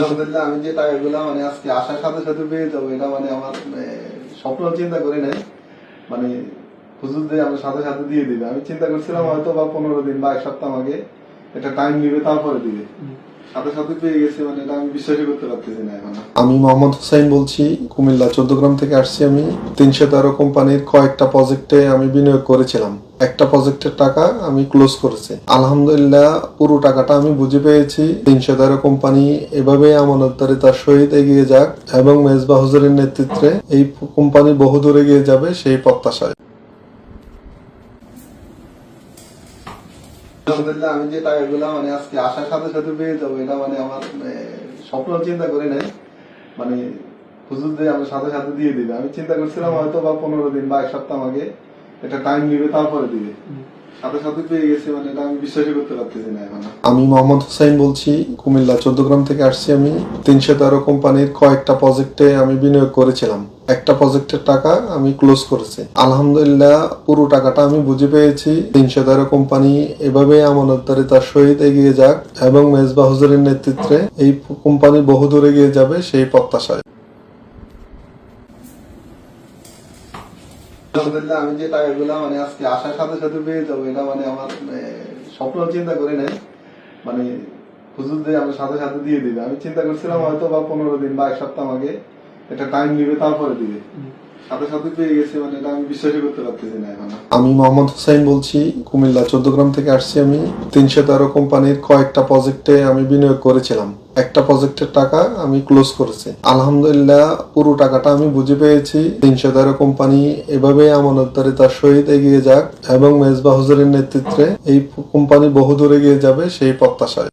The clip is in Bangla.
আলহামদুলিল্লাহ আমি যে টাকাগুলো মানে আজকে আসার সাথে সাথে পেয়ে যাব এটা মানে আমার স্বপ্ন চিন্তা করি নাই। মানে হুজুর দিয়ে আমার সাথে সাথে দিয়ে দিবে। আমি চিন্তা করছিলাম হয়তো বা পনেরো দিন বা এক সপ্তাহ আগে এটা টাইম নিবে তারপরে দিবে। সাথে সাথে পেয়ে গেছি মানে এটা আমি বিশ্বাসই করতে পারতেছি না এখন। আমি মোহাম্মদ হুসাইন বলছি কুমিল্লা চোদ্দগ্রাম থেকে আসছি আমি। তিনশো তেরো কোম্পানির কয়েকটা প্রজেক্টে আমি বিনিয়োগ করেছিলাম। একটা প্রজেক্টের টাকা আমি ক্লোজ করেছি। আলহামদুলিল্লাহ, পুরো টাকাটা আমি বুঝে পেয়েছি। তিনশো তেরো কোম্পানি এভাবে আমানতদারিতার সহিত এগিয়ে যাক এবং মেজবা হুজুরের নেতৃত্বে এই কোম্পানি বহুদূর এগিয়ে যাবে সেই প্রত্যাশায়। আলহামদুলিল্লাহ, আমি যে টাকাগুলো মানে আজকে আসার সাথে সাথে পেয়ে যাব, এটা মানে আমার স্বপ্ন চিন্তা করি নাই। মানে হুজুর দিয়ে আমার সাথে সাথে দিয়ে দিবে। আমি চিন্তা করছিলাম হয়তো বা পনেরো দিন বা এক সপ্তাহ আগে এটা টাইম নিবে তারপরে দিবে। সাথে সাথে পেয়ে গেছি মানে আমি মোহাম্মদ হুসাইন বলছি কুমিল্লা চোদ্দগ্রাম থেকে আসছি আমি। তিনশো তেরো কোম্পানির কয়েকটা প্রজেক্টে আমি বিনিয়োগ করেছিলাম। একটা প্রজেক্টের টাকা আমি ক্লোজ করেছি। আলহামদুলিল্লাহ পুরো টাকাটা আমি বুঝে পেয়েছি। তিনশো তেরো কোম্পানি এভাবে আমানতদারিতার সহিত এগিয়ে যাক এবং মেজবা হুজুরের নেতৃত্বে এই কোম্পানি বহু বহুদূর এগিয়ে যাবে সেই প্রত্যাশায়। আলহামদুলিল্লাহ আমি যে টাকাগুলো মানে আজকে আসার সাথে সাথে পেয়ে যাব এটা মানে আমার স্বপ্ন চিন্তা করি নাই। মানে হুজুর দিয়ে আমার সাথে সাথে দিয়ে দিবে। আমি চিন্তা করছিলাম হয়তো বা পনেরো দিন বা এক সপ্তাহ আগে এটা টাইম নিবে তারপরে দিবে। সাথে সাথে পেয়ে গেছি মানে এটা আমি বিশ্বাসই করতে পারতেছি না এখন। আমি মোহাম্মদ হুসাইন বলছি কুমিল্লা চোদ্দগ্রাম থেকে আসছি আমি। তিনশো তেরো কোম্পানির কয়েকটা প্রজেক্টে আমি বিনিয়োগ করেছিলাম। একটা প্রজেক্টের টাকা আমি ক্লোজ করেছি। আলহামদুলিল্লাহ, পুরো টাকাটা আমি বুঝে পেয়েছি। তিনশো তেরো কোম্পানি এভাবে আমানতদারিতার সহিত এগিয়ে যাক এবং মেজবা হুজুরের নেতৃত্বে এই কোম্পানি বহুদূর এগিয়ে যাবে সেই প্রত্যাশায়।